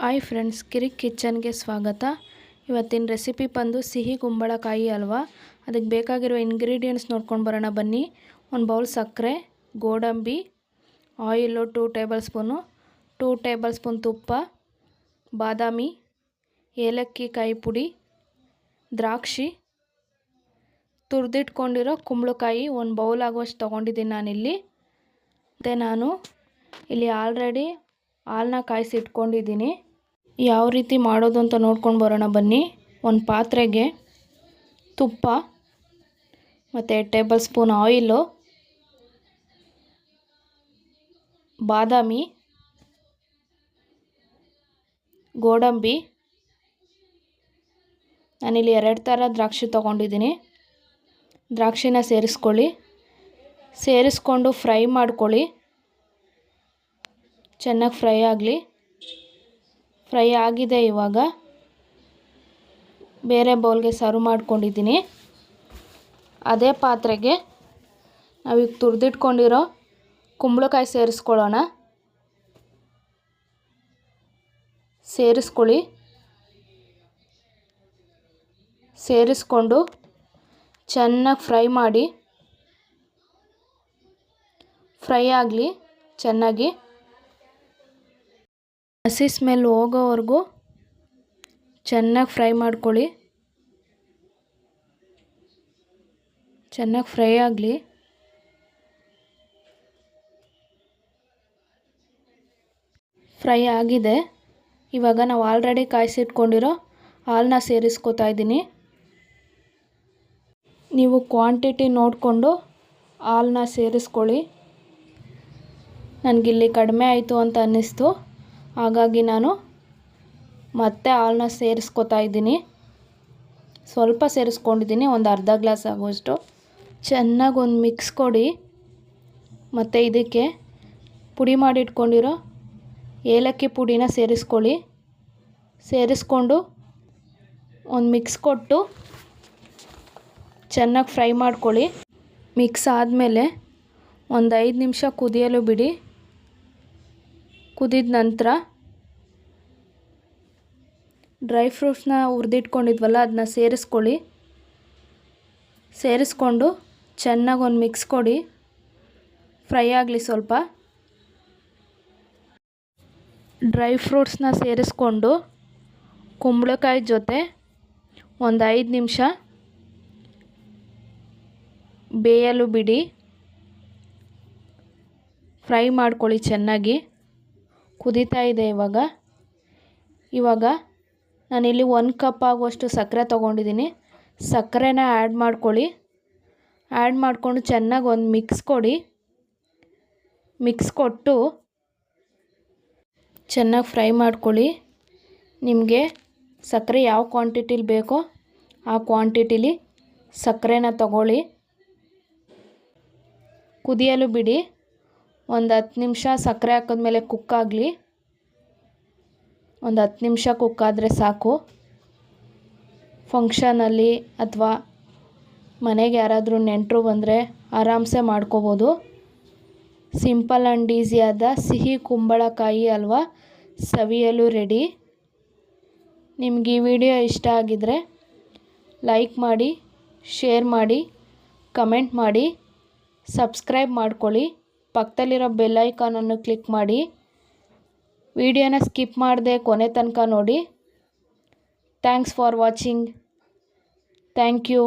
Hi friends, ಕಿರಿಕ್ ಕಿಚನ್ಗೆ ಸ್ವಾಗತ. ಇವತ್ತಿನ recipe ಬಂದು ಸಿಹಿ ಕುಂಬಳಕಾಯಿ ಅಲ್ವಾ? ಅದಕ್ಕೆ ಬೇಕಾಗಿರೋ ಇಂಗ್ರೀಡಿಯೆಂಟ್ಸ್ ನೋಡ್ಕೊಂಡು ಬರೋಣ ಬನ್ನಿ. ಒಂದು ಬೌಲ್ ಸಕ್ಕರೆ, ಗೋಡಂಬಿ, oil two tablespoon, two tablespoon ತುಪ್ಪ, ಬಾದಾಮಿ, ಏಲಕ್ಕಿ ಕಾಯಿ ಪುಡಿ, ದ್ರಾಕ್ಷಿ. ತುರಿದಿಟ್ಕೊಂಡಿರೋ ಕುಂಬಳಕಾಯಿ ಒಂದು ಬೌಲ್ ಆಗುವಷ್ಟು ತೊಗೊಂಡಿದ್ದೀನಿ ನಾನಿಲ್ಲಿ. ಮತ್ತು ನಾನು ಇಲ್ಲಿ ಆಲ್ರೆಡಿ ಹಾಲನ್ನ ಕಾಯಿಸಿ ಇಟ್ಕೊಂಡಿದ್ದೀನಿ ಯಾವ ರೀತಿ ಮಾಡೋದು ಅಂತ ನೋಡ್ಕೊಂಡು ಬರೋಣ ಬನ್ನಿ. ಒಂದು ಪಾತ್ರೆಗೆ ತುಪ್ಪ, ಮತ್ತು ಟೇಬಲ್ ಸ್ಪೂನ್ ಆಯಿಲು, ಬಾದಾಮಿ, ಗೋಡಂಬಿ. ನಾನಿಲ್ಲಿ ಎರಡು ಥರ ದ್ರಾಕ್ಷಿ ತೊಗೊಂಡಿದ್ದೀನಿ. ದ್ರಾಕ್ಷಿನ ಸೇರಿಸ್ಕೊಳ್ಳಿ. ಸೇರಿಸ್ಕೊಂಡು ಫ್ರೈ ಮಾಡ್ಕೊಳ್ಳಿ. ಚೆನ್ನಾಗಿ ಫ್ರೈ ಆಗಲಿ. ಫ್ರೈ ಆಗಿದೆ ಇವಾಗ. ಬೇರೆ ಬೌಲ್ಗೆ ಸರ್ವ್ ಮಾಡ್ಕೊಂಡಿದ್ದೀನಿ. ಅದೇ ಪಾತ್ರೆಗೆ ನಾವೀಗ ತುರಿದಿಟ್ಕೊಂಡಿರೋ ಕುಂಬಳಕಾಯಿ ಸೇರಿಸ್ಕೊಳ್ಳೋಣ. ಸೇರಿಸ್ಕೊಳ್ಳಿ. ಸೇರಿಸ್ಕೊಂಡು ಚೆನ್ನಾಗಿ ಫ್ರೈ ಮಾಡಿ. ಫ್ರೈ ಆಗಲಿ ಚೆನ್ನಾಗಿ. ಹಸಿ ಸ್ಮೆಲ್ ಹೋಗೋವರೆಗೂ ಚೆನ್ನಾಗಿ ಫ್ರೈ ಮಾಡ್ಕೊಳ್ಳಿ. ಚೆನ್ನಾಗಿ ಫ್ರೈ ಆಗಲಿ. ಫ್ರೈ ಆಗಿದೆ. ಇವಾಗ ನಾವು ಆಲ್ರೆಡಿ ಕಾಯಿಸಿಟ್ಕೊಂಡಿರೋ ಹಾಲನ್ನ ಸೇರಿಸ್ಕೊತಾ ಇದ್ದೀನಿ. ನೀವು ಕ್ವಾಂಟಿಟಿ ನೋಡಿಕೊಂಡು ಹಾಲನ್ನ ಸೇರಿಸ್ಕೊಳ್ಳಿ. ನನಗಿಲ್ಲಿ ಕಡಿಮೆ ಆಯಿತು ಅಂತ ಅನ್ನಿಸ್ತು. ಹಾಗಾಗಿ ನಾನು ಮತ್ತೆ ಹಾಲನ್ನ ಸೇರಿಸ್ಕೊತಾ ಇದ್ದೀನಿ. ಸ್ವಲ್ಪ ಸೇರಿಸ್ಕೊಂಡಿದ್ದೀನಿ, ಒಂದು ಅರ್ಧ ಗ್ಲಾಸ್ ಆಗುವಷ್ಟು. ಚೆನ್ನಾಗಿ ಒಂದು ಮಿಕ್ಸ್ ಕೊಡಿ. ಮತ್ತು ಇದಕ್ಕೆ ಪುಡಿ ಮಾಡಿಟ್ಕೊಂಡಿರೋ ಏಲಕ್ಕಿ ಪುಡಿನ ಸೇರಿಸ್ಕೊಳ್ಳಿ. ಸೇರಿಸ್ಕೊಂಡು ಒಂದು ಮಿಕ್ಸ್ ಕೊಟ್ಟು ಚೆನ್ನಾಗಿ ಫ್ರೈ ಮಾಡ್ಕೊಳ್ಳಿ. ಮಿಕ್ಸ್ ಆದಮೇಲೆ ಒಂದು ಐದು ನಿಮಿಷ ಕುದಿಯಲು ಬಿಡಿ. ಕುದಿದ ನಂತರ ಡ್ರೈ ಫ್ರೂಟ್ಸ್ನ ಹುರಿದಿಟ್ಕೊಂಡಿದ್ವಲ್ಲ ಅದನ್ನ ಸೇರಿಸ್ಕೊಳ್ಳಿ. ಸೇರಿಸ್ಕೊಂಡು ಚೆನ್ನಾಗಿ ಒಂದು ಮಿಕ್ಸ್ ಕೊಡಿ. ಫ್ರೈ ಆಗಲಿ ಸ್ವಲ್ಪ. ಡ್ರೈ ಫ್ರೂಟ್ಸ್ನ ಸೇರಿಸ್ಕೊಂಡು ಕುಂಬಳಕಾಯಿ ಜೊತೆ ಒಂದು ಐದು ನಿಮಿಷ ಬೇಯಲು ಬಿಡಿ. ಫ್ರೈ ಮಾಡ್ಕೊಳ್ಳಿ ಚೆನ್ನಾಗಿ. ಕುದೀತಾ ಇದೆ ಇವಾಗ. ಇವಾಗ ನಾನಿಲ್ಲಿ ಒಂದು ಕಪ್ ಆಗುವಷ್ಟು ಸಕ್ಕರೆ ತೊಗೊಂಡಿದ್ದೀನಿ. ಸಕ್ಕರೆನ ಆ್ಯಡ್ ಮಾಡ್ಕೊಳ್ಳಿ. ಆ್ಯಡ್ ಮಾಡಿಕೊಂಡು ಚೆನ್ನಾಗಿ ಒಂದು ಮಿಕ್ಸ್ ಕೊಡಿ. ಮಿಕ್ಸ್ ಕೊಟ್ಟು ಚೆನ್ನಾಗಿ ಫ್ರೈ ಮಾಡ್ಕೊಳ್ಳಿ. ನಿಮಗೆ ಸಕ್ಕರೆ ಯಾವ ಕ್ವಾಂಟಿಟಿಲಿ ಬೇಕೋ ಆ ಕ್ವಾಂಟಿಟಿಲಿ ಸಕ್ಕರೆನ ತಗೊಳ್ಳಿ. ಕುದಿಯಲು ಬಿಡಿ. ಒಂದು ಹತ್ತು ನಿಮಿಷ ಸಕ್ಕರೆ ಹಾಕಿದ್ಮೇಲೆ ಕುಕ್ಕಾಗಲಿ ಒಂದು ಹತ್ತು ನಿಮಿಷ ಕುಕ್ಕಾದರೆ ಸಾಕು. ಫಂಕ್ಷನಲ್ಲಿ ಅಥವಾ ಮನೆಗೆ ಯಾರಾದರೂ ನೆಂಟರು ಬಂದರೆ ಆರಾಮ್ಸೆ ಮಾಡ್ಕೋಬೋದು. ಸಿಂಪಲ್ ಆ್ಯಂಡ್ ಈಸಿಯಾದ ಸಿಹಿ ಕುಂಬಳಕಾಯಿ ಅಲ್ವಾ? ಸವಿಯಲು ರೆಡಿ ನಿಮ್ಗೆ ಈ ವಿಡಿಯೋ ಇಷ್ಟ ಆಗಿದರೆ ಲೈಕ್ ಮಾಡಿ ಶೇರ್ ಮಾಡಿ ಕಮೆಂಟ್ ಮಾಡಿ ಸಬ್ಸ್ಕ್ರೈಬ್ ಮಾಡ್ಕೊಳ್ಳಿ. ಪಕ್ಕದಲ್ಲಿರೋ ಬೆಲ್ ಐಕಾನನ್ನು ಕ್ಲಿಕ್ ಮಾಡಿ. ವಿಡಿಯೋನ ಸ್ಕಿಪ್ ಮಾಡಿದೆ ಕೊನೆ ತನಕ ನೋಡಿ. Thanks for watching thank you